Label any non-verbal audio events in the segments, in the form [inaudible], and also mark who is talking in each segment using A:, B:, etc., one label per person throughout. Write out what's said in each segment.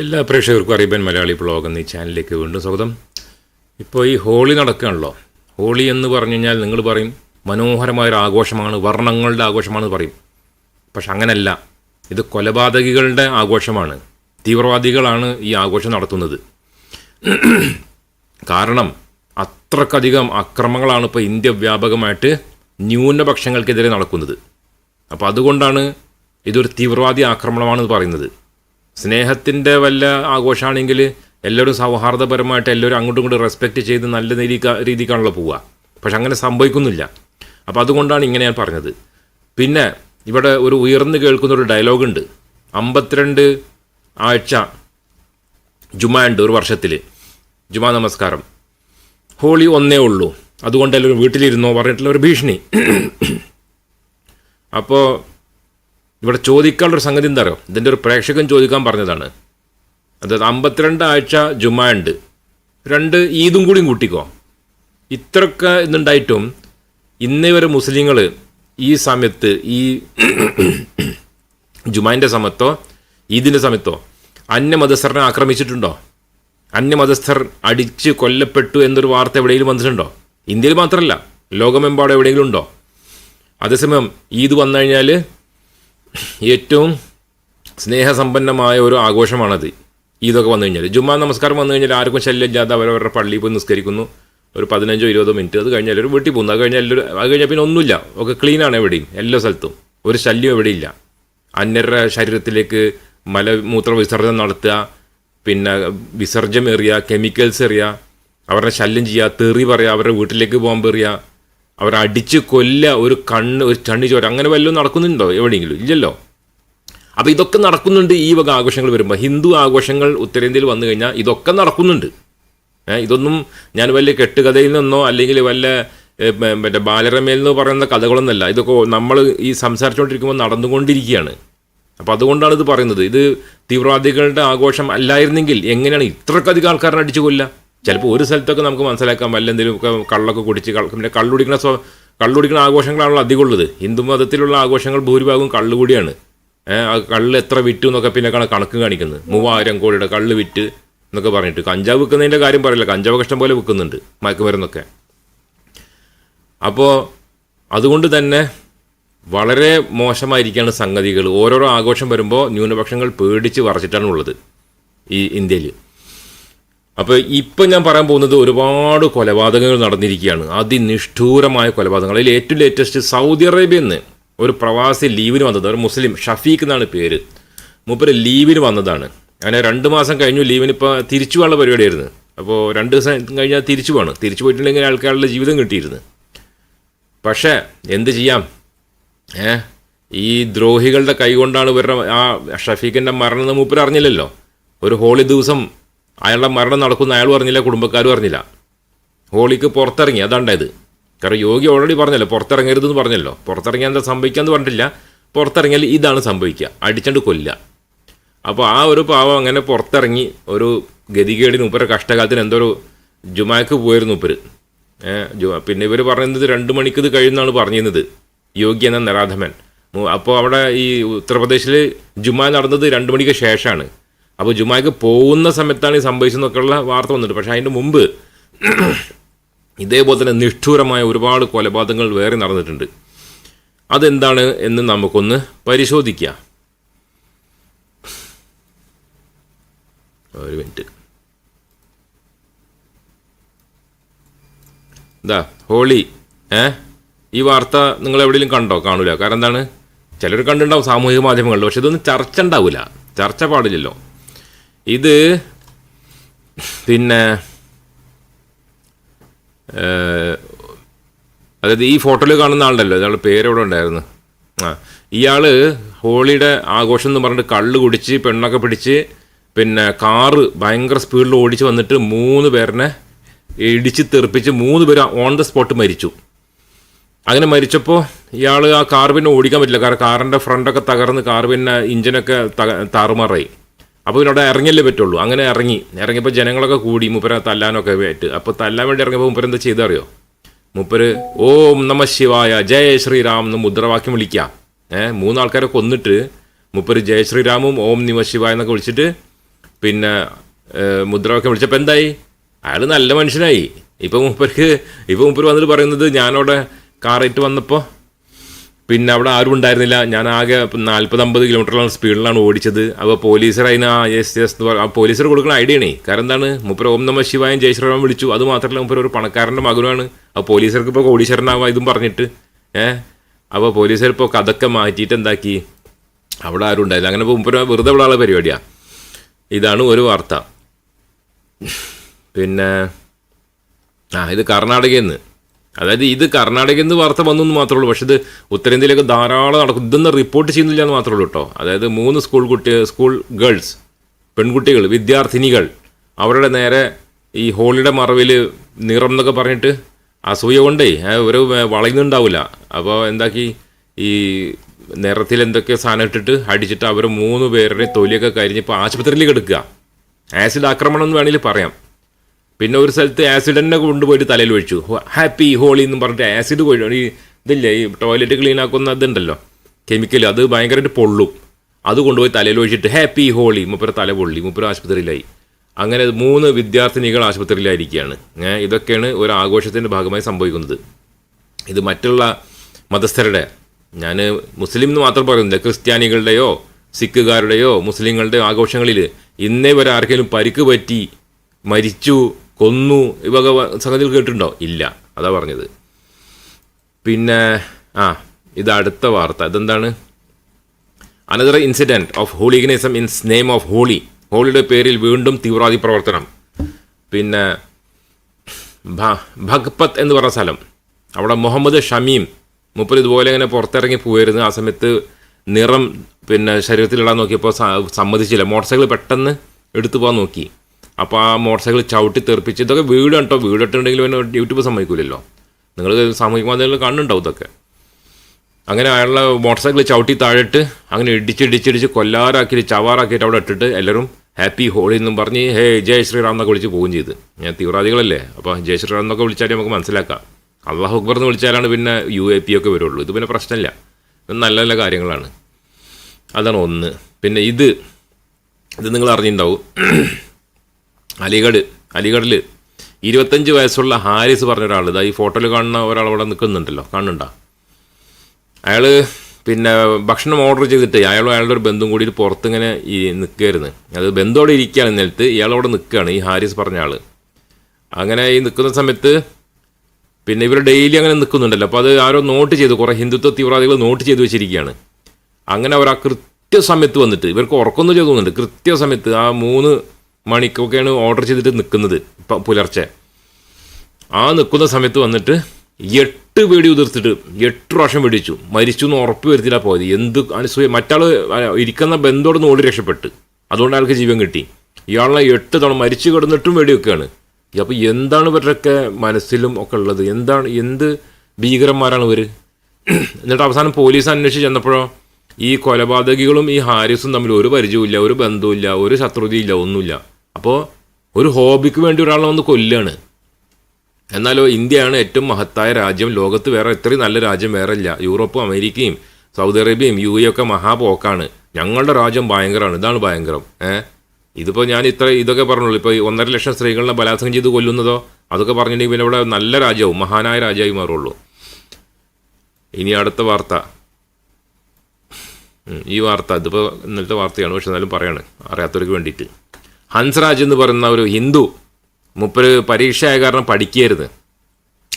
A: എല്ലാ പ്രേക്ഷകർക്കും അറിയപ്പൻ മലയാളി ബ്ലോഗ് എന്ന ചാനലിലേക്ക് വീണ്ടും സ്വാഗതം. ഇപ്പോൾ ഈ ഹോളി നടക്കുകയാണല്ലോ. ഹോളി എന്ന് പറഞ്ഞു കഴിഞ്ഞാൽ നിങ്ങൾ പറയും മനോഹരമായൊരു ആഘോഷമാണ് വർണങ്ങളുടെ ആഘോഷമാണെന്ന് പറയും. പക്ഷെ അങ്ങനല്ല. ഇത് കൊലപാതകികളുടെ ആഘോഷമാണ്. തീവ്രവാദികളാണ് ഈ ആഘോഷം നടത്തുന്നത്. കാരണം അത്രക്കധികം അക്രമങ്ങളാണ് ഇപ്പോൾ ഇന്ത്യ വ്യാപകമായിട്ട് ന്യൂനപക്ഷങ്ങൾക്കെതിരെ നടക്കുന്നത്. അപ്പോൾ അതുകൊണ്ടാണ് ഇതൊരു തീവ്രവാദി ആക്രമണമാണെന്ന് പറയുന്നത്. സ്നേഹത്തിന്റെ വല്ല ആഘോഷമാണെങ്കിൽ എല്ലാവരും സൗഹാർദ്ദപരമായിട്ട് എല്ലാവരും അങ്ങോട്ടും ഇങ്ങോട്ടും റെസ്പെക്റ്റ് ചെയ്ത് നല്ല രീതി രീതിക്കാണല്ലോ പോവുക. പക്ഷെ അങ്ങനെ സംഭവിക്കുന്നില്ല. അപ്പോൾ അതുകൊണ്ടാണ് ഇങ്ങനെ ഞാൻ പറഞ്ഞത്. പിന്നെ ഇവിടെ ഒരു ഉയർന്നു കേൾക്കുന്ന ഒരു ഡയലോഗുണ്ട് അമ്പത്തിരണ്ട് ആഴ്ച ജുമാ ഒരു വർഷത്തിൽ ജുമാ നമസ്കാരം. ഹോളി ഒന്നേ ഉള്ളൂ. അതുകൊണ്ട് എല്ലാവരും വീട്ടിലിരുന്നോ പറഞ്ഞിട്ടുള്ള ഒരു ഭീഷണി. അപ്പോൾ ഇവിടെ ചോദിക്കാനുള്ളൊരു സംഗതി എന്താ അറിയോ? ഇതിന്റെ ഒരു പ്രേക്ഷകൻ ചോദിക്കാൻ പറഞ്ഞതാണ്. അതായത് അമ്പത്തിരണ്ട് ആഴ്ച ജുമാ ഉണ്ട്. രണ്ട് ഈദും കൂടിയും കൂട്ടിക്കോ. ഇത്രയൊക്കെ ഇന്നുണ്ടായിട്ടും ഇന്നേ വരെ മുസ്ലിങ്ങൾ ഈ സമയത്ത് ഈ [clears throat] ജുമാന്റെ സമയത്തോ ഈദിന്റെ സമയത്തോ അന്യമതസ്ഥരനെ ആക്രമിച്ചിട്ടുണ്ടോ? അന്യമതസ്ഥർ അടിച്ച് കൊല്ലപ്പെട്ടു എന്നൊരു വാർത്ത എവിടെയെങ്കിലും വന്നിട്ടുണ്ടോ? ഇന്ത്യയിൽ മാത്രമല്ല ലോകമെമ്പാടും എവിടെയെങ്കിലും ഉണ്ടോ? അതേസമയം ഈദ് വന്നു കഴിഞ്ഞാൽ ഏറ്റവും സ്നേഹസമ്പന്നമായ ഒരു ആഘോഷമാണത്. ഇതൊക്കെ വന്നു കഴിഞ്ഞാൽ ജുമാ നമസ്കാരം വന്നു കഴിഞ്ഞാൽ ആർക്കും ശല്യമില്ലാതെ അവരവരുടെ പള്ളിയിൽ പോയി നിസ്കരിക്കുന്നു. ഒരു പതിനഞ്ചോ ഇരുപതോ മിനിറ്റ്. അത് കഴിഞ്ഞാൽ ഒരു വീട്ടിൽ പോകുന്നു. അത് കഴിഞ്ഞാൽ ഒരു അത് കഴിഞ്ഞാൽ പിന്നെ ഒന്നുമില്ല. ഒക്കെ ക്ലീനാണ് എവിടെയും. എല്ലാ സ്ഥലത്തും. ഒരു ശല്യം എവിടെയില്ല. അന്യരുടെ ശരീരത്തിലേക്ക് മലമൂത്ര വിസർജനം നടത്തുക. പിന്നെ വിസർജ്യം എറിയുക കെമിക്കൽസ് എറിയുക അവരുടെ ശല്യം ചെയ്യുക തെറി പറയുക അവരുടെ വീട്ടിലേക്ക് ബോംബ് എറിയുക അവരെ അടിച്ച് കൊല്ല ഒരു കണ്ണ് ഒരു ചണ്ണി ചോര അങ്ങനെ വല്ലതും നടക്കുന്നുണ്ടോ എവിടെയെങ്കിലും? ഇല്ലല്ലോ. അപ്പോൾ ഇതൊക്കെ നടക്കുന്നുണ്ട് ഈ വക ആഘോഷങ്ങൾ വരുമ്പോൾ ഹിന്ദു ആഘോഷങ്ങൾ ഉത്തരേന്ത്യയിൽ വന്നു കഴിഞ്ഞാൽ ഇതൊക്കെ നടക്കുന്നുണ്ട്. ഇതൊന്നും ഞാൻ വലിയ കെട്ടുകഥയിൽ നിന്നോ അല്ലെങ്കിൽ വല്ല മറ്റേ ബാലരമയിൽ നിന്ന് പറയുന്ന കഥകളൊന്നല്ല. ഇതൊക്കെ നമ്മൾ ഈ സംസാരിച്ചുകൊണ്ടിരിക്കുമ്പോൾ നടന്നുകൊണ്ടിരിക്കുകയാണ്. അപ്പോൾ അതുകൊണ്ടാണ് ഇത് പറയുന്നത്. ഇത് തീവ്രവാദികളുടെ ആഘോഷം അല്ലായിരുന്നെങ്കിൽ എങ്ങനെയാണ് ഇത്രക്കധികം ആൾക്കാരെ അടിച്ചു കൊല്ലുക? ചിലപ്പോൾ ഒരു സ്ഥലത്തൊക്കെ നമുക്ക് മനസ്സിലാക്കാം വല്ല എന്തെങ്കിലുമൊക്കെ കള്ളൊക്കെ കുടിച്ച് പിന്നെ കള്ളുടിക്കുന്ന സ്വ കള്ളുടിക്കുന്ന ആഘോഷങ്ങളാണല്ലോ അധികം ഉള്ളത് ഹിന്ദു മതത്തിലുള്ള ആഘോഷങ്ങൾ ഭൂരിഭാഗവും കള്ളുകൂടിയാണ് കള്ള് എത്ര വിറ്റു എന്നൊക്കെ പിന്നെ കണക്ക് കാണിക്കുന്നത്. മൂവായിരം കോടിയുടെ കള്ള് വിറ്റ് എന്നൊക്കെ പറഞ്ഞിട്ട്. കഞ്ചാവ് വിൽക്കുന്നതിന്റെ കാര്യം പറയില്ല. കഞ്ചാവ് കഷ്ടം പോലെ വിൽക്കുന്നുണ്ട് മയക്കുമരുന്നൊക്കെ. അപ്പോൾ അതുകൊണ്ട് തന്നെ വളരെ മോശമായിരിക്കുകയാണ് സംഗതികൾ. ഓരോരോ ആഘോഷം വരുമ്പോൾ ന്യൂനപക്ഷങ്ങൾ പേടിച്ച് വറച്ചിട്ടാണ് ഉള്ളത് ഈ ഇന്ത്യയിൽ അപ്പോൾ ഇപ്പം ഞാൻ പറയാൻ പോകുന്നത് ഒരുപാട് കൊലപാതകങ്ങൾ നടന്നിരിക്കുകയാണ്. അതിനിഷ്ഠൂരമായ കൊലപാതകങ്ങൾ. അതിൽ ഏറ്റവും ലേറ്റസ്റ്റ് സൗദി അറേബ്യയിൽ നിന്ന് ഒരു പ്രവാസി ലീവിന് വന്നത് ഒരു മുസ്ലിം ഷഫീഖ് എന്നാണ് പേര്. മൂപ്പര് ലീവിന് വന്നതാണ്. അങ്ങനെ രണ്ട് മാസം കഴിഞ്ഞു ലീവിന് ഇപ്പോൾ തിരിച്ചു പോകാനുള്ള പരിപാടിയായിരുന്നു. അപ്പോൾ രണ്ട് ദിവസം കഴിഞ്ഞാൽ തിരിച്ചു പോകണം തിരിച്ചു പോയിട്ടുണ്ടെങ്കിൽ ആൾക്കാരുടെ ജീവിതം കിട്ടിയിരുന്നു. പക്ഷേ എന്ത് ചെയ്യാം? ഏ? ഈ ദ്രോഹികളുടെ കൈകൊണ്ടാണ് ഇവരുടെ ആ ഷഫീഖിന്റെ മരണം എന്ന് മൂപ്പര് അറിഞ്ഞില്ലല്ലോ. ഒരു ഹോളി ദിവസം അയാളുടെ മരണം നടക്കുന്ന അയാൾ പറഞ്ഞില്ല കുടുംബക്കാരും പറഞ്ഞില്ല. ഹോളിക്ക് പുറത്തിറങ്ങി അതാണ്ടായത് കാരണം യോഗി ഓൾറെഡി പറഞ്ഞല്ലോ പുറത്തിറങ്ങരുതെന്ന് പറഞ്ഞല്ലോ. പുറത്തിറങ്ങിയാൽ എന്താ സംഭവിക്കാന്ന് പറഞ്ഞിട്ടില്ല. പുറത്തിറങ്ങിയാൽ ഇതാണ് സംഭവിക്കുക. അടിച്ചണ്ട് കൊല്ലുക. അപ്പോൾ ആ ഒരു പാവം അങ്ങനെ പുറത്തിറങ്ങി ഒരു ഗതികേടിന് ഉപ്പര കഷ്ടകാലത്തിന് എന്തോ ഒരു ജുമാക്ക് പോയിരുന്നു ഉപ്പര്. പിന്നെ ഇവർ പറയുന്നത് രണ്ട് മണിക്ക് ഇത് കഴിയുമെന്നാണ് പറഞ്ഞിരുന്നത്. യോഗി എന്ന നരാധമൻ. അപ്പോൾ അവിടെ ഈ ഉത്തർപ്രദേശിൽ ജുമാ നടന്നത് രണ്ട് മണിക്ക് ശേഷമാണ് അപ്പോൾ ജുമാക്ക് പോകുന്ന സമയത്താണ് ഈ സംഭവിച്ചെന്നൊക്കെയുള്ള വാർത്ത വന്നിട്ട്. പക്ഷേ അതിന്റെ മുമ്പ് ഇതേപോലെ തന്നെ നിഷ്ഠൂരമായ ഒരുപാട് കൊലപാതകങ്ങൾ വേറെ നടന്നിട്ടുണ്ട്. അതെന്താണ് എന്ന് നമുക്കൊന്ന് പരിശോധിക്കാം. ഒരു മിനിറ്റ്. ഇതാ ഹോളി ഏ? ഈ വാർത്ത നിങ്ങൾ എവിടെയെങ്കിലും കണ്ടോ? കാണൂല. കാരണം എന്താണ്? ചിലർ കണ്ടുണ്ടാവും സാമൂഹിക മാധ്യമങ്ങളിൽ പക്ഷെ ഇതൊന്നും ചർച്ച ഉണ്ടാവില്ല ചർച്ച പാടില്ലല്ലോ. ഇത് പിന്നെ അതായത് ഈ ഫോട്ടോയിൽ കാണുന്ന ആളുണ്ടല്ലോ ഇയാളുടെ പേരെവിടെ ഉണ്ടായിരുന്നു? ആ ഇയാൾ ഹോളിയുടെ ആഘോഷം എന്ന് പറഞ്ഞിട്ട് കള്ള് കുടിച്ച് പെണ്ണൊക്കെ പിടിച്ച് പിന്നെ കാറ് ഭയങ്കര സ്പീഡിൽ ഓടിച്ച് വന്നിട്ട് മൂന്ന് പേരിനെ ഇടിച്ച് തെറിപ്പിച്ച് മൂന്ന് പേര് ഓൺ ദ സ്പോട്ട് മരിച്ചു. അങ്ങനെ മരിച്ചപ്പോൾ ഇയാൾ ആ കാർ പിന്നെ ഓടിക്കാൻ പറ്റില്ല കാരണം കാറിന്റെ ഫ്രണ്ടൊക്കെ തകർന്ന് കാർ പിന്നെ ഇഞ്ചിനൊക്കെ താറുമാറായി. അപ്പോൾ ഇതിനോട് ഇറങ്ങിയല്ലേ പറ്റുള്ളൂ. അങ്ങനെ ഇറങ്ങി. ഇറങ്ങിയപ്പോൾ ജനങ്ങളൊക്കെ കൂടി മുപ്പര തല്ലാനൊക്കെ ആയിട്ട്. അപ്പോൾ തല്ലാൻ വേണ്ടി ഇറങ്ങിയപ്പോൾ മുപ്പര എന്താ ചെയ്തറിയോ മുപ്പര് ഓം നമ ശിവായ ജയ ശ്രീറാം എന്ന് മുദ്രാവാക്യം വിളിക്കാം ഏഹ് മൂന്നാൾക്കാരെ കൊന്നിട്ട് മുപ്പര് ജയ ശ്രീരാമും ഓം നിമ ശിവായ എന്നൊക്കെ വിളിച്ചിട്ട് പിന്നെ മുദ്രാവാക്യം വിളിച്ചപ്പോൾ എന്തായി? അയാൾ നല്ല മനുഷ്യനായി. ഇപ്പം മൂപ്പർക്ക് ഇപ്പം മൂപ്പർ വന്നിട്ട് പറയുന്നത് ഞാനവിടെ കാറായിട്ട് വന്നപ്പോൾ പിന്നെ അവിടെ ആരും ഉണ്ടായിരുന്നില്ല. ഞാൻ ആകെ നാൽപ്പത് അമ്പത് കിലോമീറ്ററിലാണ് സ്പീഡിലാണ് ഓടിച്ചത്. അപ്പോൾ പോലീസർ അതിന് ആ എസ് എസ് എന്ന് പറഞ്ഞാൽ പോലീസർ കൊടുക്കുന്ന ഐഡിയ ആണ്. കാരണം എന്താണ്? മുപ്പര ഓം നമ ശിവായും ജയശ്രീറാം വിളിച്ചു. അത് മാത്രമല്ല മുപ്പര ഒരു പണക്കാരന്റെ മകനുമാണ്. ആ പോലീസർക്ക് ഇപ്പോൾ കോടീശ്വരനാവാം ഇതും പറഞ്ഞിട്ട്. ഏഹ് അപ്പോൾ പോലീസർ ഇപ്പോൾ കഥക്കെ മാറ്റിയിട്ട് എന്താക്കി? അവിടെ ആരും ഉണ്ടായില്ല അങ്ങനെ മുപ്പര വെറുതെ ഉള്ള പരിപാടിയാണ് ഇതാണ് ഒരു വാർത്ത. പിന്നെ ആ ഇത് കർണാടകയിൽ നിന്ന്. അതായത് ഇത് കർണാടകയിൽ നിന്ന് വാർത്ത വന്നെന്ന് മാത്രമേ ഉള്ളൂ. പക്ഷേ ഇത് ഉത്തരേന്ത്യയിലൊക്കെ ധാരാളം നടക്കും. ഇതൊന്നും റിപ്പോർട്ട് ചെയ്യുന്നില്ല എന്ന് മാത്രമേ ഉള്ളൂ കേട്ടോ. അതായത് മൂന്ന് സ്കൂൾ കുട്ടി സ്കൂൾ ഗേൾസ് പെൺകുട്ടികൾ വിദ്യാർത്ഥിനികൾ അവരുടെ നേരെ ഈ ഹോളിയുടെ മറവിൽ നിറം എന്നൊക്കെ പറഞ്ഞിട്ട് അസൂയ കൊണ്ടേ ഒരു വളയുന്നുണ്ടാവില്ല അപ്പോൾ എന്താക്കി? ഈ നിറത്തിൽ എന്തൊക്കെ സാധനം ഇട്ടിട്ട് അടിച്ചിട്ട് അവർ മൂന്ന് പേരുടെ തൊലിയൊക്കെ കരിഞ്ഞിപ്പോൾ ആശുപത്രിയിൽ കിടക്കുക ആസിഡ് ആക്രമണം എന്ന് വേണമെങ്കിൽ പറയാം. പിന്നെ ഒരു സ്ഥലത്ത് ആസിഡ് തന്നെ കൊണ്ടുപോയിട്ട് തലയിൽ ഒഴിച്ചു. ഹാപ്പി ഹോളി എന്ന് പറഞ്ഞിട്ട് ആസിഡ് കൊഴി ഈ ഇതില്ലേ ഈ ടോയ്ലറ്റ് ക്ലീൻ ആക്കുന്ന ഇതുണ്ടല്ലോ. കെമിക്കൽ അത് ഭയങ്കരമായിട്ട് പൊള്ളും. അത് കൊണ്ടുപോയി തലയിൽ ഒഴിച്ചിട്ട് ഹാപ്പി ഹോളി മുപ്പര തല പൊള്ളി മുപ്പര ആശുപത്രിയിലായി. അങ്ങനെ മൂന്ന് വിദ്യാർത്ഥിനികൾ ആശുപത്രിയിലായിരിക്കുകയാണ്. ഇതൊക്കെയാണ് ഒരു ആഘോഷത്തിന്റെ ഭാഗമായി സംഭവിക്കുന്നത്. ഇത് മറ്റുള്ള മതസ്ഥരുടെ ഞാൻ മുസ്ലിം എന്ന് മാത്രം പറയുന്നില്ല ക്രിസ്ത്യാനികളുടെയോ സിഖുകാരുടെയോ മുസ്ലിങ്ങളുടെയോ ആഘോഷങ്ങളിൽ ഇന്നേ വരെ ആർക്കെങ്കിലും പരിക്ക് പറ്റി മരിച്ചു കൊന്നു ഇവക സംഗതികൾ കേട്ടിട്ടുണ്ടോ? ഇല്ല. അതാ പറഞ്ഞത്. പിന്നെ ആ ഇത് അടുത്ത വാർത്ത. ഇതെന്താണ്? Another incident of hooliganism in name of Holi ഹോളിയുടെ പേരിൽ വീണ്ടും തീവ്രവാദി പ്രവർത്തനം. പിന്നെ ഭഗ്പത്ത് എന്ന് പറഞ്ഞ സ്ഥലം. അവിടെ മുഹമ്മദ് ഷമീം മുപ്പത് ഇതുപോലെ ഇങ്ങനെ പുറത്തിറങ്ങി പോയിരുന്നു. ആ സമയത്ത് നിറം പിന്നെ ശരീരത്തിലിടാൻ നോക്കിയപ്പോൾ സമ്മതിച്ചില്ല. മോട്ടോർ സൈക്കിൾ പെട്ടെന്ന് എടുത്തു പോകാൻ നോക്കി. അപ്പോൾ ആ മോട്ടോർ സൈക്കിൾ ചവിട്ടി തെറിപ്പിച്ച് ഇതൊക്കെ വീട് കേട്ടോ വീട് ഇട്ടുണ്ടെങ്കിൽ പിന്നെ യൂട്യൂബ് സമ്മതിക്കില്ലല്ലോ നിങ്ങൾ സാമൂഹിക മാധ്യമങ്ങളിൽ കാണുന്നുണ്ടാവും ഇതൊക്കെ. അങ്ങനെ അയാളുടെ മോട്ടോർ സൈക്കിൾ ചവിട്ടി താഴിട്ട് അങ്ങനെ ഇടിച്ചിടിച്ചിടിച്ച് കൊല്ലാറാക്കിയിട്ട് ചവാറാക്കിയിട്ട് അവിടെ ഇട്ടിട്ട് എല്ലാവരും ഹാപ്പി ഹോളി എന്നും പറഞ്ഞ് ഹേ ജയ് ശ്രീറാം എന്നൊക്കെ വിളിച്ച് പോവുകയും ചെയ്ത്. ഞാൻ തീവ്രവാദികളല്ലേ അപ്പോൾ ജയ് ശ്രീറാം എന്നൊക്കെ വിളിച്ചാൽ നമുക്ക് മനസ്സിലാക്കാം. അള്ളാഹു അക്ബർ എന്ന് വിളിച്ചാലാണ് പിന്നെ യു എ പി ഒക്കെ വരുള്ളൂ. ഇത് പിന്നെ പ്രശ്നമില്ല നല്ല നല്ല കാര്യങ്ങളാണ്. അതാണ് ഒന്ന്. പിന്നെ ഇത് ഇത് നിങ്ങൾ അറിഞ്ഞിട്ടുണ്ടാവും അലിഗഡ് അലിഗഡിൽ ഇരുപത്തഞ്ച് വയസ്സുള്ള ഹാരിസ് പറഞ്ഞ ഒരാൾ ഇതാ ഈ ഫോട്ടോയിൽ കാണുന്ന ഒരാൾ അവിടെ നിൽക്കുന്നുണ്ടല്ലോ. കാണുന്നുണ്ടോ? അയാൾ പിന്നെ ഭക്ഷണം ഓർഡർ ചെയ്തിട്ട് അയാളും അയാളുടെ ഒരു ബന്ധം കൂടി പുറത്തിങ്ങനെ ഈ നിൽക്കുകയായിരുന്നു. അത് ബന്ധോടെ ഇരിക്കുകയാണ് നിലത്ത്. ഇയാളവിടെ നിൽക്കുകയാണ് ഈ ഹാരിസ് പറഞ്ഞ ആൾ അങ്ങനെ ഈ നിൽക്കുന്ന സമയത്ത് പിന്നെ ഇവർ ഡെയിലി അങ്ങനെ നിൽക്കുന്നുണ്ടല്ലോ. അപ്പോൾ അത് ആരോ നോട്ട് ചെയ്തു കുറേ ഹിന്ദുത്വ തീവ്രവാദികൾ നോട്ട് ചെയ്തു വെച്ചിരിക്കുകയാണ്. അങ്ങനെ അവർ ആ കൃത്യസമയത്ത് വന്നിട്ട് ഇവർക്ക് ഉറക്കൊന്നും ചെയ്തു തോന്നുന്നുണ്ട്. കൃത്യസമയത്ത് ആ മൂന്ന് മണിക്കൊക്കെയാണ് ഓർഡർ ചെയ്തിട്ട് നിൽക്കുന്നത് ഇപ്പം പുലർച്ചെ. ആ നിൽക്കുന്ന സമയത്ത് വന്നിട്ട് എട്ട് വെടി ഉതിർത്തിട്ട് എട്ട് പ്രാവശ്യം വെടിച്ചു മരിച്ചു എന്ന് ഉറപ്പ് വരുത്തില്ല പോയത്. എന്ത് അനുസൂയ മറ്റാൾ ഇരിക്കുന്ന ബന്ധോടെ ഓടി രക്ഷപ്പെട്ട്. അതുകൊണ്ട് അയാൾക്ക് ജീവൻ കിട്ടി. ഇയാളെ എട്ട് തവണ മരിച്ചു കിടന്നിട്ടും വെടിവെക്കുകയാണ്. അപ്പോൾ എന്താണ് ഇവരുടെയൊക്കെ മനസ്സിലും ഒക്കെ ഉള്ളത്? എന്താണ് എന്ത് ഭീകരന്മാരാണ് ഇവർ എന്നിട്ട് അവസാനം പോലീസ് അന്വേഷിച്ച് ചെന്നപ്പോഴോ ഈ കൊലപാതകികളും ഈ ഹാരിസും തമ്മിൽ ഒരു പരിചയമില്ല ഒരു ബന്ധവുമില്ല ഒരു ശത്രുതയില്ല ഒന്നുമില്ല. അപ്പോൾ ഒരു ഹോബിക്ക് വേണ്ടി ഒരാളെ വന്ന് കൊല്ലുകയാണ് എന്നാലോ ഇന്ത്യയാണ് ഏറ്റവും മഹത്തായ രാജ്യം. ലോകത്ത് വേറെ ഇത്രയും നല്ല രാജ്യം വേറെ ഇല്ല. യൂറോപ്പും അമേരിക്കയും സൗദി അറേബ്യയും യു എ ഒക്കെ മഹാപോക്കാണ് ഞങ്ങളുടെ രാജ്യം ഭയങ്കരമാണ്. ഇതാണ് ഭയങ്കരം. ഏഹ് ഇതിപ്പോൾ ഞാൻ ഇത്ര ഇതൊക്കെ പറഞ്ഞുള്ളൂ. ഇപ്പോൾ ഒന്നര ലക്ഷം സ്ത്രീകളെ ബലാത്സംഗം ചെയ്ത് കൊല്ലുന്നതോ അതൊക്കെ പറഞ്ഞിട്ടുണ്ടെങ്കിൽ പിന്നെ ഇവിടെ നല്ല രാജ്യവും മഹാനായ രാജ്യമായി മാറുള്ളൂ. ഇനി അടുത്ത വാർത്ത. ഈ വാർത്ത. ഇതിപ്പോൾ ഇന്നലത്തെ വാർത്തയാണ്. പക്ഷെ എന്നാലും പറയാണ്. അറിയാത്തവർക്ക് വേണ്ടിയിട്ട്. ഹൻസ്രാജ് എന്ന് പറയുന്ന ഒരു ഹിന്ദു മൂപ്പര് പരീക്ഷയായ കാരണം പഠിക്കരുത്.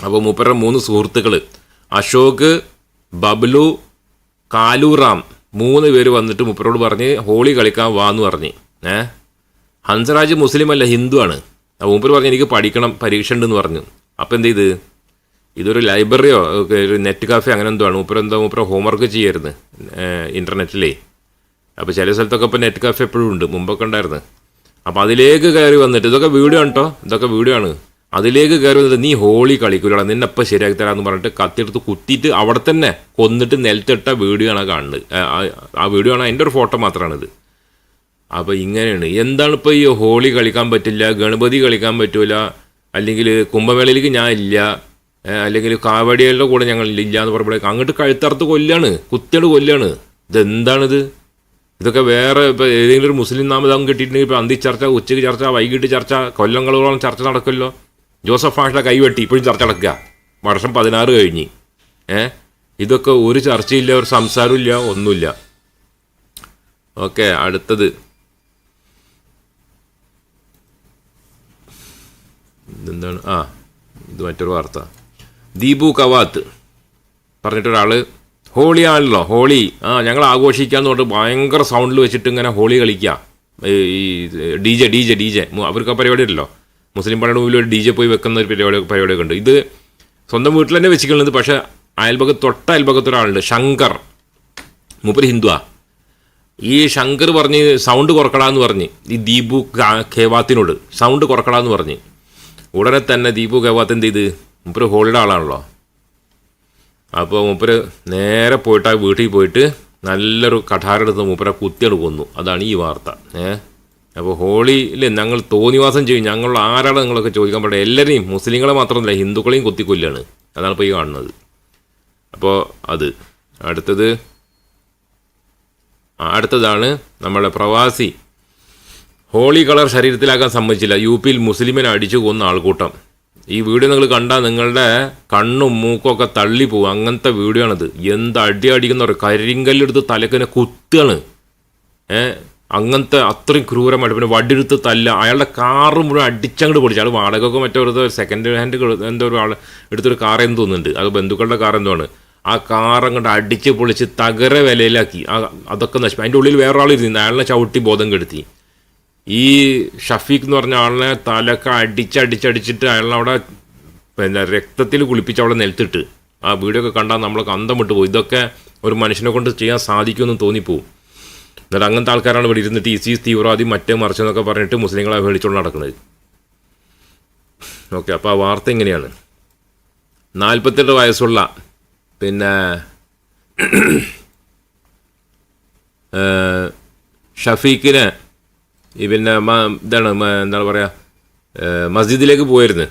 A: അപ്പോൾ മൂപ്പരുടെ മൂന്ന് സുഹൃത്തുക്കൾ അശോക് ബബ്ലു കാലുറാം മൂന്ന് പേര് വന്നിട്ട് മുപ്പരോട് പറഞ്ഞ് ഹോളി കളിക്കാൻ വാ എന്ന് പറഞ്ഞ്. ഏ? ഹൻസരാജ് മുസ്ലിം അല്ല ഹിന്ദു ആണ്. അപ്പോൾ മൂപ്പര് പറഞ്ഞ് എനിക്ക് പഠിക്കണം പരീക്ഷ ഉണ്ടെന്ന് പറഞ്ഞു. അപ്പോൾ എന്ത് ചെയ്ത്? ഇതൊരു ലൈബ്രറിയോ ഒരു നെറ്റ് കാഫെ അങ്ങനെ എന്തോ ആണ്. എന്തോ ഹോംവർക്ക് ചെയ്യരുത് ഇന്റർനെറ്റിലേ അപ്പോൾ ചില സ്ഥലത്തൊക്കെ ഇപ്പോൾ നെറ്റ് കാഫെ എപ്പോഴും ഉണ്ട് മുമ്പൊക്കെ ഉണ്ടായിരുന്നു. അപ്പോൾ അതിലേക്ക് കയറി വന്നിട്ട് ഇതൊക്കെ വീഡിയോ ആണ് കേട്ടോ ഇതൊക്കെ വീഡിയോ ആണ്. അതിലേക്ക് കയറി വന്നിട്ട് നീ ഹോളി കളിക്കൂലടാ നിന്നെപ്പം ശരിയാക്കി തരാമെന്ന് പറഞ്ഞിട്ട് കത്തിയെടുത്ത് കുത്തിയിട്ട് അവിടെ തന്നെ കൊന്നിട്ട് നിലത്തിട്ട വീഡിയോ ആണ് കാണുന്നത്. ആ- വീഡിയോ ആണ് അതിന്റെ ഒരു ഫോട്ടോ മാത്രമാണിത് അപ്പോൾ ഇങ്ങനെയാണ്. എന്താണ് ഇപ്പോൾ ഈ ഹോളി കളിക്കാൻ പറ്റില്ല ഗണപതി കളിക്കാൻ പറ്റില്ല അല്ലെങ്കിൽ കുംഭമേളയിലേക്ക് ഞാൻ ഇല്ല അല്ലെങ്കിൽ കാവടികളുടെ കൂടെ ഞങ്ങൾ ഇല്ല എന്ന് പറയുമ്പോഴേക്ക് അങ്ങോട്ട് കഴുത്തറുത്ത് കൊല്ലാണ് കുത്തിയുടെ കൊല്ലാണ്. ഇതെന്താണിത്? ഇതൊക്കെ വേറെ ഇപ്പോൾ ഏതെങ്കിലും ഒരു മുസ്ലിം നാമതാം കിട്ടിയിട്ടുണ്ടെങ്കിൽ ഇപ്പോൾ അന്തി ചർച്ച ഉച്ചയ്ക്ക് ചർച്ച വൈകിട്ട് ചർച്ച കൊല്ലങ്ങളോളം ചർച്ച നടക്കുമല്ലോ. ജോസഫ് ഭാഷയുടെ കൈവെട്ടി ഇപ്പോഴും ചർച്ച നടക്കുക. വർഷം പതിനാറ് കഴിഞ്ഞ്. ഏ? ഇതൊക്കെ ഒരു ചർച്ചയില്ല ഒരു സംസാരമില്ല ഒന്നുമില്ല. ഓക്കെ അടുത്തത്. ഇതെന്താണ്? ആ ഇത് മറ്റൊരു വാർത്ത. ദീപു കവാത്ത്. പറഞ്ഞിട്ടൊരാൾ ഹോളി ആണല്ലോ ഹോളി. ആ ഞങ്ങൾ ആഘോഷിക്കാന്ന് പറഞ്ഞിട്ട് ഭയങ്കര സൗണ്ടിൽ വെച്ചിട്ട് ഇങ്ങനെ ഹോളി കളിക്കുക ഈ D J D J D J. അവർക്ക് ആ പരിപാടി ഉണ്ടല്ലോ. മുസ്ലിം പള്ളിയുടെ മുമ്പിൽ ഒരു ഡി ജെ പോയി വെക്കുന്ന ഒരു പരിപാടി പരിപാടിയൊക്കെ ഉണ്ട്. ഇത് സ്വന്തം വീട്ടിൽ തന്നെ വെച്ചിട്ടുള്ളത് പക്ഷേ അയൽപക്കത്ത് തൊട്ട അയൽപക്കത്ത് ഒരാളുണ്ട് ശങ്കർ. മൂപ്പര് ഹിന്ദുവാ. ഈ ശങ്കർ പറഞ്ഞ് സൗണ്ട് കുറക്കടാന്ന് പറഞ്ഞ്. ഈ ദീപു ഖേവാത്തിനോട് സൗണ്ട് കുറക്കടാന്ന് പറഞ്ഞ്. ഉടനെ തന്നെ ദീപു ഖേവാത്ത് എന്ത് ചെയ്ത്? മൂപ്പര് ഹോളിയുടെ ആളാണല്ലോ. അപ്പോൾ മൂപ്പര് നേരെ പോയിട്ട് ആ വീട്ടിൽ പോയിട്ട് നല്ലൊരു കഠാരെടുത്ത് മൂപ്പരെ കുത്തിയാണ് കൊന്നു. അതാണ് ഈ വാർത്ത. ഏ? അപ്പോൾ ഹോളിയിൽ ഞങ്ങൾ തോന്നിവാസം ചെയ്യും. ഞങ്ങൾ ആരാണ് നിങ്ങളൊക്കെ ചോദിക്കാൻ പാടില്ല എല്ലാവരെയും മുസ്ലിങ്ങളെ മാത്രമല്ല ഹിന്ദുക്കളെയും കുത്തിക്കൊല്ലാണ്. അതാണ് ഇപ്പോൾ ഈ കാണുന്നത്. അപ്പോൾ അത്. അടുത്തത്. അടുത്തതാണ് നമ്മളെ പ്രവാസി. ഹോളി കളർ ശരീരത്തിലാക്കാൻ സമ്മതിച്ചില്ല. യു പിയിൽ മുസ്ലിമിനെ അടിച്ചു കൊന്ന ആൾക്കൂട്ടം. ഈ വീഡിയോ നിങ്ങൾ കണ്ടാൽ നിങ്ങളുടെ കണ്ണും മൂക്കും ഒക്കെ തള്ളി പോകും അങ്ങനത്തെ വീഡിയോ ആണിത്. എന്ത് അടി അടിക്കുന്ന പറയും കരിങ്കല്ലെടുത്ത് തലക്കിനെ കുത്തുകയാണ്. ഏ? അങ്ങനത്തെ അത്രയും ക്രൂരമായിട്ട്. പിന്നെ വടിയെടുത്ത് തല്ല. അയാളുടെ കാറ് മുഴുവൻ അടിച്ചങ്ങോട്ട് പൊടിച്ചു. അയാൾ വാടകയൊക്കെ മറ്റോ സെക്കൻഡ് ഹാൻഡ് എന്തോ ഒരു ആൾ എടുത്തൊരു കാർ എന്ന് തോന്നുന്നുണ്ട്. അത് ബന്ധുക്കളുടെ കാർ എന്തോ ആണ്. ആ കാർ അങ്ങോട്ട് അടിച്ച് പൊളിച്ച് തകര വിലയിലാക്കി. അതൊക്കെ നശിപ്പിച്ചു അതിന്റെ ഉള്ളിൽ വേറെ ആൾ ഇരുന്നു അയാളിനെ ചവിട്ടി ബോധം കെടുത്തി. ഈ ഷഫീഖ് എന്ന് പറഞ്ഞ ആളിനെ തലക്ക അടിച്ചടിച്ചടിച്ചിട്ട് അയാളവിടെ പിന്നെ രക്തത്തിൽ കുളിപ്പിച്ച് അവിടെ നിലത്തിട്ട്. ആ വീഡിയോ ഒക്കെ കണ്ടാൽ നമ്മളൊക്കെ അന്തം വിട്ട് പോകും ഇതൊക്കെ ഒരു മനുഷ്യനെ കൊണ്ട് ചെയ്യാൻ സാധിക്കുമെന്ന് തോന്നിപ്പോവും. എന്നിട്ട് അങ്ങനത്തെ ആൾക്കാരാണ് ഇവിടെ ഇരുന്നിട്ട് ഇസീസ് തീവ്രവാദി മറ്റേ മറിച്ചെന്നൊക്കെ പറഞ്ഞിട്ട് മുസ്ലിങ്ങളെ മേടിച്ചുകൊണ്ട് നടക്കുന്നത് ഓക്കെ അപ്പോൾ ആ വാർത്ത എങ്ങനെയാണ്? നാൽപ്പത്തെട്ട് വയസ്സുള്ള പിന്നെ ഷഫീഖിനെ ഈ പിന്നെ ഇതാണ് എന്താണ് പറയുക മസ്ജിദിലേക്ക് പോയിരുന്നു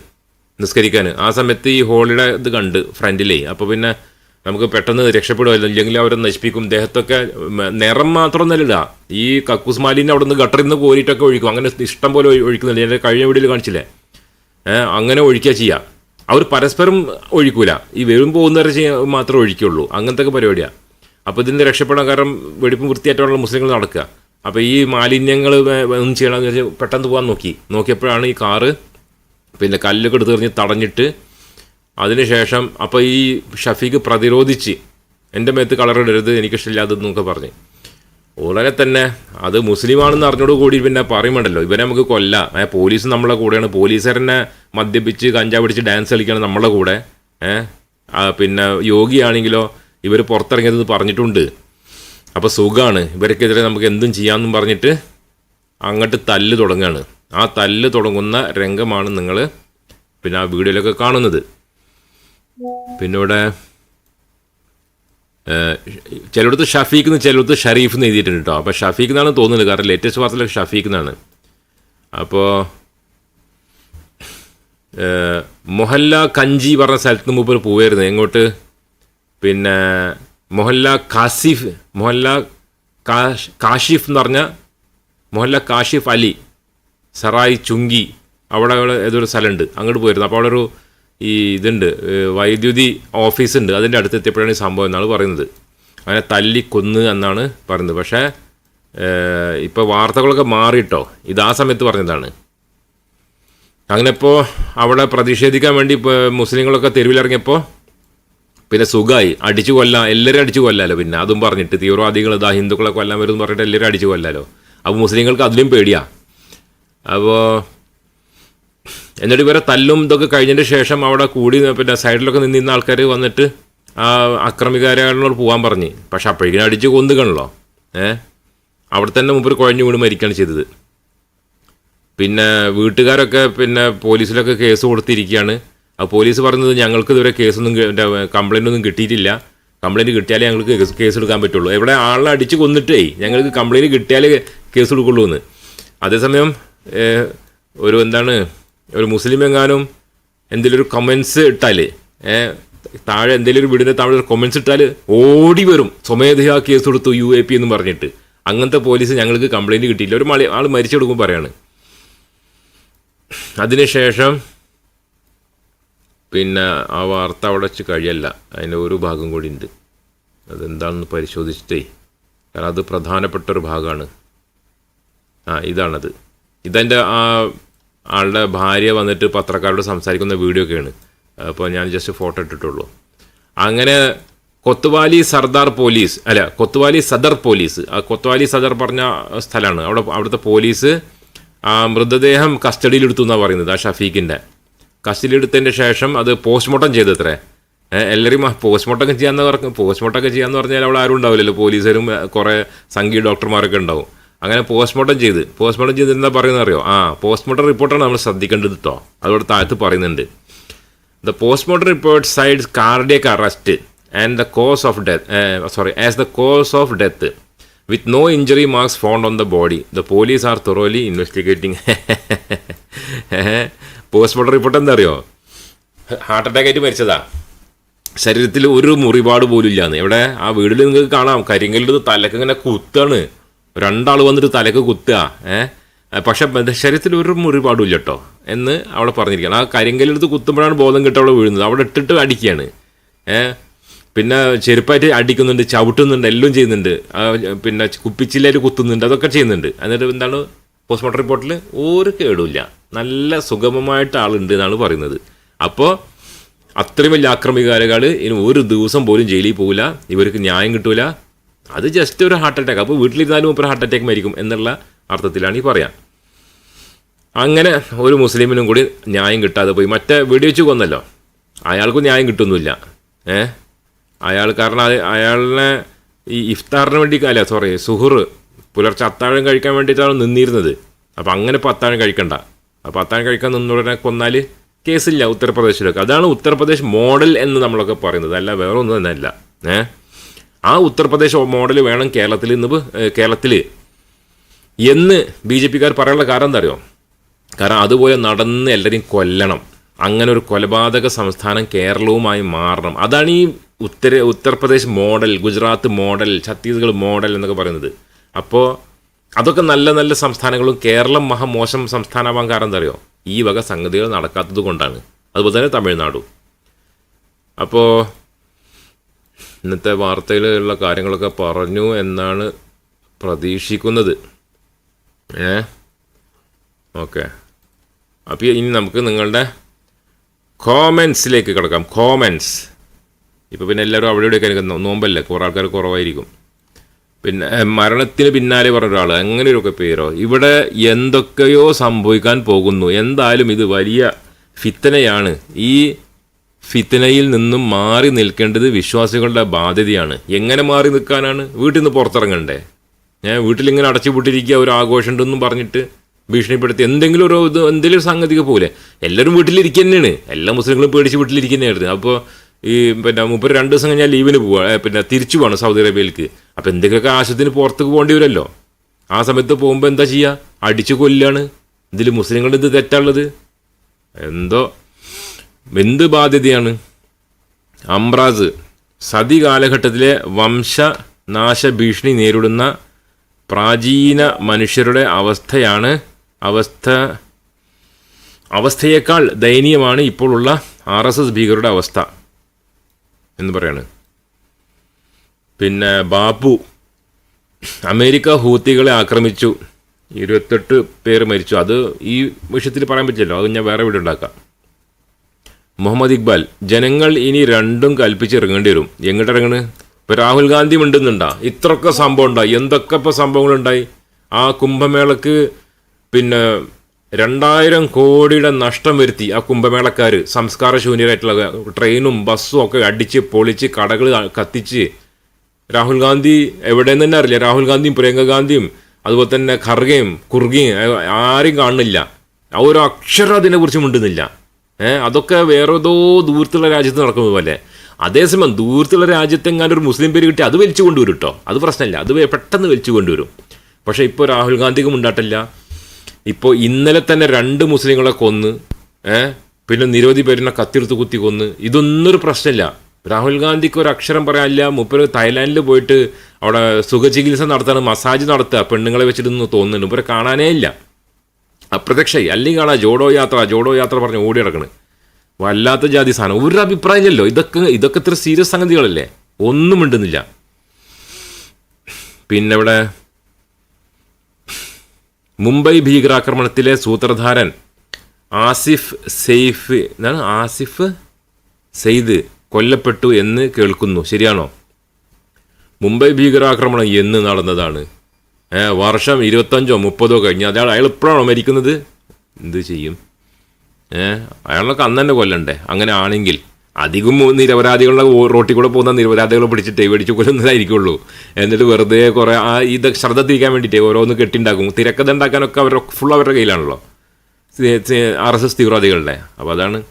A: നിസ്കരിക്കാൻ. ആ സമയത്ത് ഈ ഹോളിയുടെ ഇത് കണ്ട് ഫ്രണ്ടിലേ. അപ്പോൾ പിന്നെ നമുക്ക് പെട്ടെന്ന് രക്ഷപ്പെടുമല്ലോ ഇല്ലെങ്കിൽ അവരെ നശിപ്പിക്കും. ദേഹത്തൊക്കെ നിറം മാത്രം ഇടുക ഈ കക്കൂസ് മാലിന്യം അവിടെ നിന്ന് ഗട്ടറിൽ നിന്ന് കോരിയിട്ടൊക്കെ ഒഴിക്കും. അങ്ങനെ ഇഷ്ടം പോലെ ഒഴി- ഒഴിക്കുന്നില്ല എന്റെ കഴിഞ്ഞ വീഡിയോയിൽ കാണിച്ചില്ലേ? അങ്ങനെ ഒഴിക്കുക ചെയ്യുക അവർ പരസ്പരം ഒഴിക്കൂല. ഈ വരും പോകുന്നവരെ മാത്രമേ ഒഴിക്കുള്ളൂ. അങ്ങനത്തെ ഒക്കെ പരിപാടിയാണ് അപ്പോൾ ഇതിന്റെ രക്ഷപ്പെടാൻ കാരണം വെടിപ്പും വൃത്തിയായിട്ടുള്ള മുസ്ലിങ്ങൾ നടക്കുക. അപ്പോൾ ഈ മാലിന്യങ്ങൾ ഒന്നും ചെയ്യണമെന്ന് വെച്ചാൽ പെട്ടെന്ന് പോകാൻ നോക്കി. നോക്കിയപ്പോഴാണ് ഈ കാറ് പിന്നെ കല്ലൊക്കെ എടുത്ത് തടഞ്ഞിട്ട് അതിനുശേഷം അപ്പോൾ ഈ ഷഫീഖ് പ്രതിരോധിച്ച് എന്റെ മേത്ത് കളറിടരുത് എനിക്കിഷ്ടമില്ലാതെന്നൊക്കെ പറഞ്ഞ്. ഉടനെ തന്നെ അത് മുസ്ലിമാണെന്ന് അറിഞ്ഞോട് കൂടി പിന്നെ പറയുമുണ്ടല്ലോ ഇവരെ നമുക്ക് കൊല്ല. പോലീസ് നമ്മളെ കൂടെയാണ്. പോലീസുകാരനെ മദ്യപിച്ച് കഞ്ചാവ് പിടിച്ച് ഡാൻസ് കളിക്കുകയാണ് നമ്മളെ കൂടെ. പിന്നെ യോഗിയാണെങ്കിലോ ഇവർ പുറത്തിറങ്ങിയതെന്ന് പറഞ്ഞിട്ടുണ്ട്. അപ്പോൾ സുഖമാണ് ഇവർക്കെതിരെ നമുക്ക് എന്തും ചെയ്യാമെന്നും പറഞ്ഞിട്ട് അങ്ങോട്ട് തല്ല് തുടങ്ങുകയാണ് ആ തല്ല് തുടങ്ങുന്ന രംഗമാണ് നിങ്ങൾ പിന്നെ ആ വീഡിയോയിലൊക്കെ കാണുന്നത്. പിന്നെ ഇവിടെ ചിലയിടത്ത് ഷഫീഖ് എന്ന് ചിലയിടത്ത് ഷരീഫ് എന്ന് എഴുതിയിട്ടുണ്ട് കേട്ടോ അപ്പോൾ ഷഫീഖ് എന്നാണ് തോന്നുന്നത്. കാരണം ലേറ്റസ്റ്റ് വാർത്തയിലൊക്കെ ഷഫീഖ് എന്നാണ് അപ്പോൾ മൊഹല്ല കഞ്ചി പറഞ്ഞ സ്ഥലത്ത് മുമ്പ് പോവായിരുന്നു. എങ്ങോട്ട്? പിന്നെ മൊഹല്ല കാസിഫ് മൊഹല്ല കാഷ് കാഷിഫ് എന്ന് പറഞ്ഞ മൊഹല്ല കാഷിഫ് അലി സറായി ചുങ്കി അവിടെ ഏതൊരു സ്ഥലമുണ്ട്. അങ്ങോട്ട് പോയിരുന്നു. അപ്പോൾ അവിടെ ഒരു ഈ ഇതുണ്ട് വൈദ്യുതി ഓഫീസ് ഉണ്ട്. അതിന്റെ അടുത്ത് എത്തിയപ്പോഴാണ് ഈ സംഭവം എന്നാണ് പറയുന്നത്. അങ്ങനെ തല്ലി കൊന്ന് എന്നാണ് പറയുന്നത്. പക്ഷേ ഇപ്പോൾ വാർത്തകളൊക്കെ മാറിയിട്ടോ? ഇത് ആ സമയത്ത് പറഞ്ഞതാണ്. അങ്ങനെ ഇപ്പോൾ അവിടെ പ്രതിഷേധിക്കാൻ വേണ്ടി മുസ്ലിങ്ങളൊക്കെ തെരുവിലിറങ്ങിയപ്പോൾ പിന്നെ സുഖമായി അടിച്ചു കൊല്ലാം എല്ലാവരും അടിച്ചു കൊല്ലാലോ പിന്നെ. അതും പറഞ്ഞിട്ട് തീവ്രവാദികൾ ഇതാ ഹിന്ദുക്കളെ കൊല്ലാൻ വരും എന്ന് പറഞ്ഞിട്ട് എല്ലാവരും അടിച്ചു കൊല്ലാലോ. അപ്പോൾ മുസ്ലിങ്ങൾക്ക് അതിലും പേടിയാ. അപ്പോൾ എന്നിട്ട് ഇവരെ തല്ലും ഇതൊക്കെ കഴിഞ്ഞതിന് ശേഷം അവിടെ കൂടി പിന്നെ സൈഡിലൊക്കെ നിന്നിരുന്ന ആൾക്കാർ വന്നിട്ട് ആ അക്രമികാരോട് പോകാൻ പറഞ്ഞ്. പക്ഷെ അപ്പോഴേക്കും അടിച്ച് കൊന്നുകണല്ലോ ഏ? അവിടെ തന്നെ മുമ്പ് കുഴഞ്ഞു വീണ് മരിക്കുകയാണ് ചെയ്തത്. പിന്നെ വീട്ടുകാരൊക്കെ പിന്നെ പോലീസിലൊക്കെ കേസ് കൊടുത്തിരിക്കുകയാണ്. ആ പോലീസ് പറഞ്ഞത് ഞങ്ങൾക്ക് ഇതുവരെ കേസൊന്നും കംപ്ലൈന്റ് ഒന്നും കിട്ടിയിട്ടില്ല. കംപ്ലൈന്റ് കിട്ടിയാലേ ഞങ്ങൾക്ക് കേസ് എടുക്കാൻ പറ്റുള്ളൂ. എവിടെ ആളെ അടിച്ച് കൊന്നിട്ടേ ഞങ്ങൾക്ക് കംപ്ലൈന്റ് കിട്ടിയാലേ കേസ് എടുക്കുള്ളൂ എന്ന്. അതേസമയം ഒരു എന്താണ് ഒരു മുസ്ലിം എങ്ങാനും എന്തെങ്കിലും ഒരു കമൻസ് ഇട്ടാൽ താഴെ എന്തെങ്കിലും ഒരു വീടിന്റെ താഴെ ഒരു കമൻസ് ഇട്ടാൽ ഓടി വരും. സ്വമേധയാ കേസ് കൊടുത്തു യു എ പി എന്ന് പറഞ്ഞിട്ട്. അങ്ങനത്തെ പോലീസ് ഞങ്ങൾക്ക് കംപ്ലൈന്റ് കിട്ടിയില്ല ഒരു മളി ആൾ മരിച്ചു കൊടുക്കുമ്പോൾ പറയാണ് അതിനുശേഷം പിന്നെ ആ വാർത്ത അവിടെ വെച്ച് കഴിയല്ല. അതിന്റെ ഒരു ഭാഗം കൂടി ഉണ്ട്. അതെന്താണെന്ന് പരിശോധിച്ചിട്ടേ. കാരണം അത് പ്രധാനപ്പെട്ട ഒരു ഭാഗമാണ്. ആ ഇതാണത്. ഇതെന്റെ ആ ആളുടെ ഭാര്യ വന്നിട്ട് പത്രക്കാരോട് സംസാരിക്കുന്ന വീഡിയോ ഒക്കെയാണ്. അപ്പോൾ ഞാൻ ജസ്റ്റ് ഫോട്ടോ ഇട്ടിട്ടുള്ളൂ. അങ്ങനെ കൊത്തുവാലി സർദാർ പോലീസ് അല്ല കൊത്തുവാലി സദർ പോലീസ് ആ കൊത്തുവാലി സദർ പറഞ്ഞ സ്ഥലമാണ്. അവിടെ അവിടുത്തെ പോലീസ് ആ മൃതദേഹം കസ്റ്റഡിയിലെടുത്തു എന്നാണ് പറയുന്നത് ആ ഷഫീഖിന്റെ കസ്റ്റഡിയിലെടുത്തതിന് ശേഷം അത് പോസ്റ്റ്മോർട്ടം ചെയ്തത്രേ. എല്ലാവരും പോസ്റ്റ്മോർട്ടം ഒക്കെ ചെയ്യാന്ന് പറഞ്ഞു പോസ്റ്റ്മോർട്ടം ഒക്കെ ചെയ്യാന്ന് പറഞ്ഞാൽ അവിടെ ആരും ഉണ്ടാവില്ലല്ലോ. പോലീസുകാരും കുറേ സംഘീയ ഡോക്ടർമാരൊക്കെ ഉണ്ടാവും. അങ്ങനെ പോസ്റ്റ്മോർട്ടം ചെയ്ത് പോസ്റ്റ്മോർട്ടം ചെയ്ത് എന്താ പറയുന്നത് അറിയോ? ആ പോസ്റ്റ്മോർട്ടം റിപ്പോർട്ടാണ് നമ്മൾ ശ്രദ്ധിക്കേണ്ടത് കേട്ടോ അതോടെ താഴത്ത് പറയുന്നുണ്ട്. The postmortem report cites cardiac arrest and the cause of death sorry as the cause of death with no injury marks found on the body the police are thoroughly investigating. Postmortem report എന്താ അറിയോ? Heart attack ആയിട്ട് മരിച്ചതാ. ശരീരത്തിൽ ഒരു മുറിപാട് പോലും ഇല്ലാന്ന്. എവിടെ? ആ വീടിൽ നിങ്ങൾക്ക് കാണാം. കരിങ്കല്ലിൽ തലക്ക് ഇങ്ങനെ കുത്താണ്. രണ്ടാൾ വന്നിട്ട് തലക്ക് കുത്തുക. ഏഹ് പക്ഷെ ശരീരത്തിൽ ഒരു മുറിപാടും ഇല്ല കേട്ടോ എന്ന് അവിടെ പറഞ്ഞിരിക്കുകയാണ്. ആ കരിങ്കല്ലെടുത്ത് കുത്തുമ്പോഴാണ് ബോധം കിട്ടുക അവിടെ വീഴുന്നത്. അവിടെ ഇട്ടിട്ട് അടിക്കുകയാണ്. ഏഹ് പിന്നെ ചെരുപ്പായിട്ട് അടിക്കുന്നുണ്ട് ചവിട്ടുന്നുണ്ട് എല്ലാം ചെയ്യുന്നുണ്ട്. പിന്നെ കുപ്പിച്ചില്ലായിട്ട് കുത്തുന്നുണ്ട് അതൊക്കെ ചെയ്യുന്നുണ്ട്. എന്നിട്ട് എന്താണ്? പോസ്റ്റ്മോർട്ടം റിപ്പോർട്ടിൽ ഒരു കേടുമില്ല നല്ല സുഗമമായിട്ട് ആളുണ്ട് എന്നാണ് പറയുന്നത്. അപ്പോൾ അത്രയും വലിയ ആക്രമികാരകൾ ഇനി ഒരു ദിവസം പോലും ജയിലിൽ പോകില്ല ഇവർക്ക് ന്യായം കിട്ടൂല. അത് ജസ്റ്റ് ഒരു ഹാർട്ട് അറ്റാക്ക് അപ്പോൾ വീട്ടിലിരുന്നാലും ഇപ്പോൾ ഹാർട്ട് അറ്റാക്ക് മരിക്കും എന്നുള്ള അർത്ഥത്തിലാണ് ഈ പറയാം. അങ്ങനെ ഒരു മുസ്ലിമിനും കൂടി ന്യായം കിട്ടാതെ പോയി. മറ്റേ വെടിവെച്ച് കൊന്നല്ലോ. അയാൾക്കും ന്യായം കിട്ടുന്നില്ല. ഏ? അയാൾ കാരണം അയാളിനെ ഈ ഇഫ്താറിന് വേണ്ടി അല്ല സോറി സുഹുർ പുലർച്ചെ അത്താഴം കഴിക്കാൻ വേണ്ടിയിട്ടാണ് നിന്നിരുന്നത്. അപ്പോൾ അങ്ങനെ ഇപ്പോൾ അത്താഴം കഴിക്കണ്ട. അപ്പോൾ അത്താഴം കഴിക്കാൻ നിന്നുടനെ കൊന്നാൽ കേസില്ല ഉത്തർപ്രദേശിലൊക്കെ. അതാണ് ഉത്തർപ്രദേശ് മോഡൽ എന്ന് നമ്മളൊക്കെ പറയുന്നത്. അല്ല വേറെ ഒന്നും തന്നെ അല്ല ഏ? ആ ഉത്തർപ്രദേശ് മോഡൽ വേണം കേരളത്തിൽ ഇന്ന് കേരളത്തിൽ എന്ന് ബി ജെ പിക്കാർ പറയാനുള്ള കാരണം എന്താ അറിയോ? കാരണം അതുപോലെ നടന്ന് എല്ലാവരെയും കൊല്ലണം. അങ്ങനെ ഒരു കൊലപാതക സംസ്ഥാനം കേരളവുമായി മാറണം. അതാണ് ഈ ഉത്തര Uttar Pradesh model Gujarat model Chhattisgarh model എന്നൊക്കെ പറയുന്നത്. അപ്പോൾ അതൊക്കെ നല്ല നല്ല സംസ്ഥാനങ്ങളും കേരളം മഹാമോശം സംസ്ഥാനമാകാൻ കാരണം എന്താ അറിയോ ഈ വക സംഗതികൾ നടക്കാത്തത് കൊണ്ടാണ്. അതുപോലെ തന്നെ തമിഴ്നാടും. അപ്പോൾ ഇന്നത്തെ വാർത്തയിലുള്ള കാര്യങ്ങളൊക്കെ പറഞ്ഞു എന്നാണ് പ്രതീക്ഷിക്കുന്നത്. ഏ? ഓക്കെ. അപ്പോൾ ഇനി നമുക്ക് നിങ്ങളുടെ കോമൻസിലേക്ക് കിടക്കാം. കോമൻസ് ഇപ്പോൾ പിന്നെ എല്ലാവരും അവിടെ ഇവിടെയൊക്കെ നോമ്പല്ലേ? കുറേ ആൾക്കാർ കുറവായിരിക്കും. പിന്നെ മരണത്തിന് പിന്നാലെ പറഞ്ഞ ഒരാൾ അങ്ങനെയൊക്കെ പേരോ. ഇവിടെ എന്തൊക്കെയോ സംഭവിക്കാൻ പോകുന്നു. എന്തായാലും ഇത് വലിയ ഫിത്തനയാണ്. ഈ ഫിത്തനയിൽ നിന്നും മാറി നിൽക്കേണ്ടത് വിശ്വാസികളുടെ ബാധ്യതയാണ്. എങ്ങനെ മാറി നിൽക്കാനാണ്? വീട്ടിൽ നിന്ന് പുറത്തിറങ്ങണ്ടേ? ഞാൻ വീട്ടിലിങ്ങനെ അടച്ചുപൂട്ടിരിക്കുക ഒരു ആഘോഷം ഉണ്ടെന്നും പറഞ്ഞിട്ട് ഭീഷണിപ്പെടുത്തി എന്തെങ്കിലും ഒരു ഇത് എന്തെങ്കിലും സംഗതിക്ക് പോലെ. എല്ലാവരും വീട്ടിലിരിക്കുക തന്നെയാണ് എല്ലാ മുസ്ലിങ്ങളും പേടിച്ച് വീട്ടിലിരിക്കുന്നതായിരുന്നു അപ്പോൾ ഈ പിന്നെ മുപ്പത് രണ്ട് ദിവസം കഴിഞ്ഞാൽ ലീവിന് പോവുക പിന്നെ തിരിച്ചു പോകണം സൗദി അറേബ്യയിലേക്ക്. അപ്പോൾ എന്തെങ്കിലുമൊക്കെ ആവശ്യത്തിന് പുറത്തേക്ക് പോകേണ്ടി വരുമല്ലോ? ആ സമയത്ത് പോകുമ്പോൾ എന്താ ചെയ്യുക അടിച്ചു കൊല്ലാണ്. ഇതിൽ മുസ്ലിങ്ങളുടെ ഇത് തെറ്റുള്ളത് എന്തോ എന്ത് ബാധ്യതയാണ്? അംറാസ് സതി കാലഘട്ടത്തിലെ വംശനാശ ഭീഷണി നേരിടുന്ന പ്രാചീന മനുഷ്യരുടെ അവസ്ഥയാണ് അവസ്ഥ അവസ്ഥയേക്കാൾ ദയനീയമാണ് ഇപ്പോഴുള്ള ആർ എസ് എസ് ഭീകരരുടെ അവസ്ഥ. എന്ന് പറയാണ്. പിന്നെ ബാപ്പു അമേരിക്ക ഹൂത്തികളെ ആക്രമിച്ചു. ഇരുപത്തെട്ട് പേർ മരിച്ചു. അത് ഈ വിഷയത്തിൽ പറയാൻ പറ്റില്ലല്ലോ. അത് ഞാൻ വേറെ വീഡിയോ ഉണ്ടാക്കാം. മുഹമ്മദ് ഇക്ബാൽ ജനങ്ങൾ ഇനി രണ്ടും കൽപ്പിച്ച് ഇറങ്ങേണ്ടി വരും. എങ്ങോട്ട് ഇറങ്ങണ്? ഇപ്പൊ രാഹുൽ ഗാന്ധി മിണ്ടുന്നുണ്ടാ? ഇത്രയൊക്കെ സംഭവം ഉണ്ടായി. എന്തൊക്കെ ഇപ്പൊ സംഭവങ്ങളുണ്ടായി? ആ കുംഭമേളക്ക് പിന്നെ രണ്ടായിരം കോടിയുടെ നഷ്ടം വരുത്തി ആ കുംഭമേളക്കാർ സംസ്കാര ശൂന്യരായിട്ടുള്ള ട്രെയിനും ബസ്സും ഒക്കെ അടിച്ച് പൊളിച്ച് കടകൾ കത്തിച്ച്. രാഹുൽ ഗാന്ധി എവിടെയെന്ന് തന്നെ അറിയില്ല. രാഹുൽ ഗാന്ധിയും പ്രിയങ്ക ഗാന്ധിയും അതുപോലെ തന്നെ ഖർഗയും കുർഗയും ആരും കാണുന്നില്ല. ആ ഒരു അക്ഷരം അതിനെക്കുറിച്ച് മിണ്ടുന്നില്ല. ഏഹ് അതൊക്കെ വേറെതോ ദൂരത്തുള്ള രാജ്യത്ത് നടക്കുന്നത് പോലെ. അതേസമയം ദൂരത്തുള്ള രാജ്യത്തെങ്ങാനും ഒരു മുസ്ലിം പേര് കിട്ടി അത് വലിച്ചു കൊണ്ടുവരും കേട്ടോ അത് പ്രശ്നമില്ല. അത് പെട്ടെന്ന് വലിച്ചു കൊണ്ടുവരും. പക്ഷേ ഇപ്പോൾ രാഹുൽ ഗാന്ധിക്ക് മുണ്ടാട്ടില്ല ഇപ്പോൾ ഇന്നലെ തന്നെ രണ്ട് മുസ്ലിങ്ങളെ കൊന്ന് ഏഹ് പിന്നെ നിരവധി പേരിനെ കത്തിയെടുത്ത് കുത്തി കൊന്ന്. ഇതൊന്നൊരു പ്രശ്നമില്ല. രാഹുൽ ഗാന്ധിക്ക് ഒരു അക്ഷരം പറയാനില്ല. മുപ്പര് തായ്ലാൻഡിൽ പോയിട്ട് അവിടെ സുഖചികിത്സ നടത്താണ് മസാജ് നടത്തുക പെണ്ണുങ്ങളെ വെച്ചിട്ടൊന്നും തോന്നുന്നുണ്ട്. മുപ്പര് കാണാനേ ഇല്ല. അപ്രത്യക്ഷമായി അല്ലെങ്കിൽ കാണാ ജോഡോ യാത്ര ജോഡോ യാത്ര പറഞ്ഞ് ഓടി നടക്കണ്. വല്ലാത്ത ജാതി സാധനം. ഒരു അഭിപ്രായമില്ലല്ലോ ഇതൊക്കെ ഇതൊക്കെ ഇത്ര സീരിയസ് സംഗതികളല്ലേ? ഒന്നും മിണ്ടുന്നില്ല. പിന്നെ ഇവിടെ മുംബൈ ഭീകരാക്രമണത്തിലെ സൂത്രധാരൻ ആസിഫ് സെയ്ഫ് എന്താണ്? ആസിഫ് സെയ്ദ് കൊല്ലപ്പെട്ടു എന്ന് കേൾക്കുന്നു. ശരിയാണോ? മുംബൈ ഭീകരാക്രമണം എന്ന് നടന്നതാണ്. വർഷം ഇരുപത്തഞ്ചോ മുപ്പതോ കഴിഞ്ഞ് അയാൾ അയാൾ ഇപ്പോഴാണോ മരിക്കുന്നത്? എന്ത് ചെയ്യും? അയാളൊക്കെ അന്ന് തന്നെ കൊല്ലണ്ടേ? അങ്ങനെ ആണെങ്കിൽ. അധികം നിരപരാധികളുടെ റോട്ടിൽ കൂടെ പോകുന്ന നിരപരാധികളെ പിടിച്ചിട്ട് മേടിച്ച് കൊല്ലുന്നതായിരിക്കുള്ളൂ. എന്നിട്ട് വെറുതെ കുറേ ആ ഇത് ശ്രദ്ധ തിരിക്കാൻ വേണ്ടിയിട്ട് ഓരോന്ന് കെട്ടിണ്ടാക്കും. തിരക്കഥ ഉണ്ടാക്കാനൊക്കെ അവർ ഫുൾ അവരുടെ കയ്യിലാണല്ലോ. ആർ എസ് എസ് തീവ്രവാദികളുടെ. അപ്പോൾ അതാണ്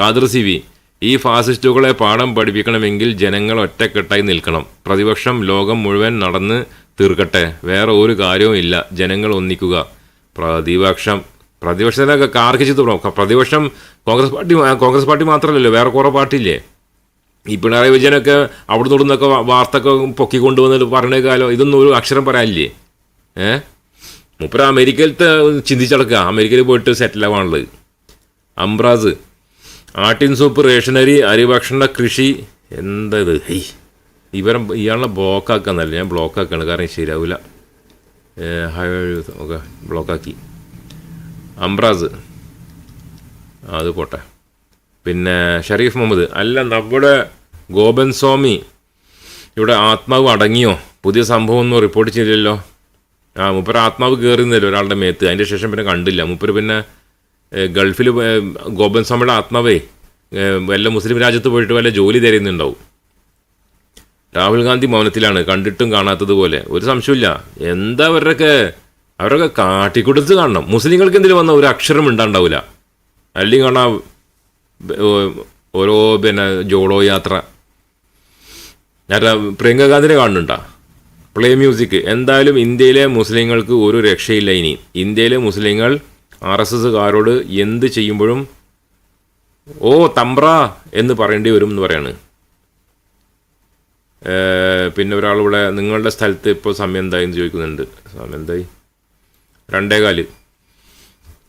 A: കാദർ സി വി. ഈ ഫാസിസ്റ്റുകളെ പാഠം പഠിപ്പിക്കണമെങ്കിൽ ജനങ്ങൾ ഒറ്റക്കെട്ടായി നിൽക്കണം. പ്രതിപക്ഷം ലോകം മുഴുവൻ നടന്ന് തീർക്കട്ടെ. വേറെ ഒരു കാര്യവും ഇല്ല. ജനങ്ങൾ ഒന്നിക്കുക. പ്രതിപക്ഷം പ്രതിപക്ഷത്തിനൊക്കെ കാർക്കിച്ച് തുടങ്ങും. പ്രതിപക്ഷം കോൺഗ്രസ് പാർട്ടി കോൺഗ്രസ് പാർട്ടി മാത്രമല്ലല്ലോ വേറെ കുറേ പാർട്ടിയില്ലേ? ഈ പിണറായി വിജയനൊക്കെ അവിടെ ഇവിടുന്നൊക്കെ വാർത്ത പൊക്കി പൊക്കിക്കൊണ്ടുവന്നിട്ട് പറഞ്ഞ കാലം. ഇതൊന്നും ഒരു അക്ഷരം പറയാനില്ലേ? ഏ? മുപ്പര അമേരിക്കയിലത്തെ ചിന്തിച്ചടക്കുക. അമേരിക്കയിൽ പോയിട്ട് സെറ്റിൽ ആവാനുള്ളത്. അംബ്രാസ് ആട്ടിൻ സൂപ്പ് റേഷനറി അരിഭക്ഷണ കൃഷി എന്താ ഇത് ഇവരെ ഇയാളെ ബ്ലോക്കാക്കാന്നല്ല ഞാൻ ബ്ലോക്കാക്കാണ് കാരണം ശരിയാവില്ല ഓക്കെ ബ്ലോക്കാക്കി അംബ്രാസ്. അത് പോട്ടെ. പിന്നെ ഷരീഫ് മുഹമ്മദ്. അല്ല നമ്മുടെ ഗോപൻ സ്വാമി ഇവിടെ ആത്മാവ് അടങ്ങിയോ? പുതിയ സംഭവം ഒന്നും റിപ്പോർട്ട് ചെയ്തില്ലല്ലോ. ആ മുപ്പര് ആത്മാവ് കയറുന്നില്ല ഒരാളുടെ മേത്ത്. അതിന്റെ ശേഷം പിന്നെ കണ്ടില്ല. മുപ്പര് പിന്നെ ഗൾഫിൽ ഗോപൻ സ്വാമിയുടെ ആത്മാവേ വല്ല മുസ്ലിം രാജ്യത്ത് പോയിട്ട് വല്ല ജോലി തരുന്നുണ്ടാവും. രാഹുൽ ഗാന്ധി മൗനത്തിലാണ്. കണ്ടിട്ടും കാണാത്തതുപോലെ. ഒരു സംശയമില്ല എന്താ അവരുടെയൊക്കെ അവരൊക്കെ കാട്ടിക്കൊടുത്ത് കാണണം. മുസ്ലിങ്ങൾക്ക് എന്തിനു വന്ന ഒരു അക്ഷരം ഉണ്ടാണ്ടാവില്ല അല്ലെങ്കിൽ കാണാ ഓരോ പിന്നെ ജോഡോ യാത്ര. ഞാൻ പ്രിയങ്ക ഗാന്ധിനെ കാണുന്നുണ്ടാ? പ്ലേ മ്യൂസിക് എന്തായാലും ഇന്ത്യയിലെ മുസ്ലിങ്ങൾക്ക് ഒരു രക്ഷയില്ല ഇനി. ഇന്ത്യയിലെ മുസ്ലിങ്ങൾ ആർ എസ് എസ്സുകാരോട് എന്ത് ചെയ്യുമ്പോഴും ഓ തമ്പ്ര എന്ന് പറയേണ്ടി വരും എന്ന് പറയാണ് പിന്നെ ഒരാളിവിടെ നിങ്ങളുടെ സ്ഥലത്ത് ഇപ്പോൾ സമയം എന്തായെന്ന് ചോദിക്കുന്നുണ്ട്. സമയം എന്തായി? രണ്ടേകാൽ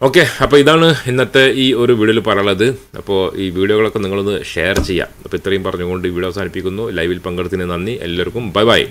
A: ഓക്കെ അപ്പോൾ ഇതാണ് ഇന്നത്തെ ഈ ഒരു വീഡിയോയിൽ പറയുന്നത് അപ്പോൾ ഈ വീഡിയോകളൊക്കെ നിങ്ങളൊന്ന് ഷെയർ ചെയ്യാം. അപ്പോൾ ഇത്രയും പറഞ്ഞുകൊണ്ട് ഈ വീഡിയോ അവസാനിപ്പിക്കുന്നു. ലൈവിൽ പങ്കെടുത്തതിന് നന്ദി. എല്ലാവർക്കും ബൈ ബൈ.